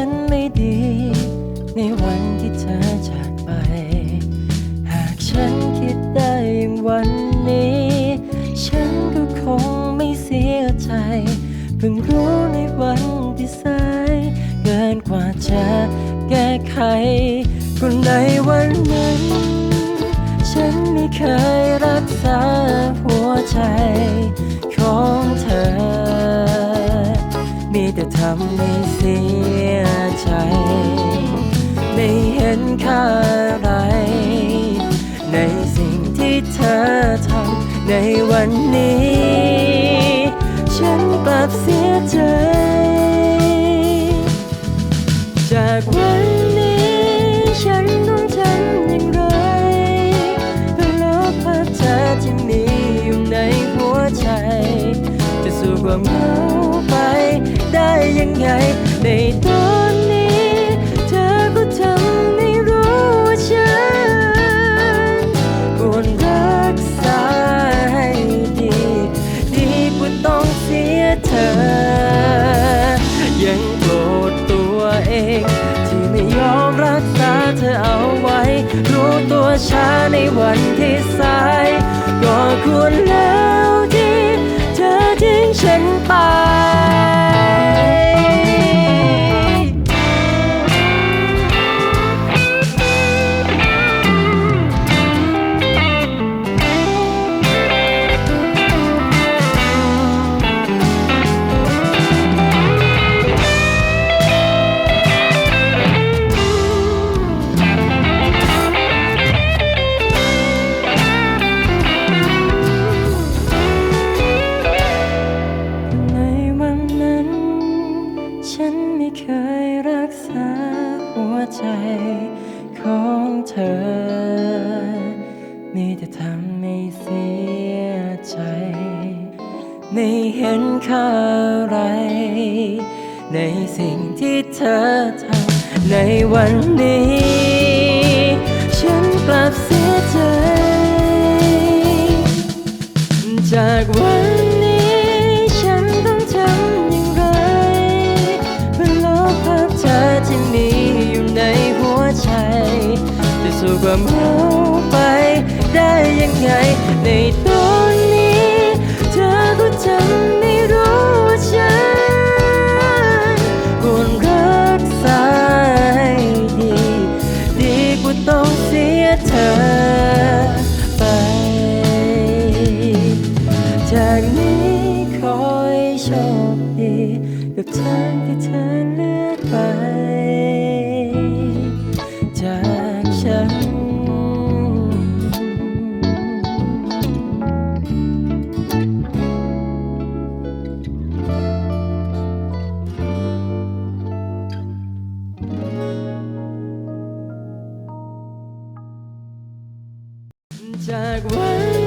ฉันไม่ดี ในวันที่เธอจากไป หากฉันคิดได้อย่างวันนี้ ฉันก็คงไม่เสียใจ เพิ่งรู้ในวันที่สายเกินกว่าจะแก้ไขก็ในวันนั้น ฉันไม่เคยรักษาหัวใจ ทำให้เสียใจ ไม่เห็นค่าอะไร ในสิ่งที่เธอทำในวันนี้ ฉันกลับเสียใจ จากวันนี้ฉันต้องทำอย่างไรเพื่อลบภาพเธอที่มีอยู่ในหัวใจ จะสู่ความเหงา ยังไง ในตอนนี้ เธอก็ทำให้รู้ว่าฉันควรรักษาให้ดี ดีกว่าต้องเสียเธอ ยังโกรธตัวเอง ที่ไม่ยอมรักษาเธอเอาไว้ รู้ตัวช้าในวันที่สาย ก็ควรแล้วที่เธอทิ้งฉันไป ใจของเธอ มีแต่ทำให้เสียใจ ไม่เห็นค่าอะไร ในสิ่งที่เธอทำในวันนี้ ฉันกลับเสียใจ จากวัน จะสู่ความเหงาไปได้ยังไง ในตอนนี้ เธอก็ทำไม่รู้ว่าฉันควรรักษาให้ดี ดีกว่าต้องเสียเธอไป จากนี้ขอให้โชค จากวัน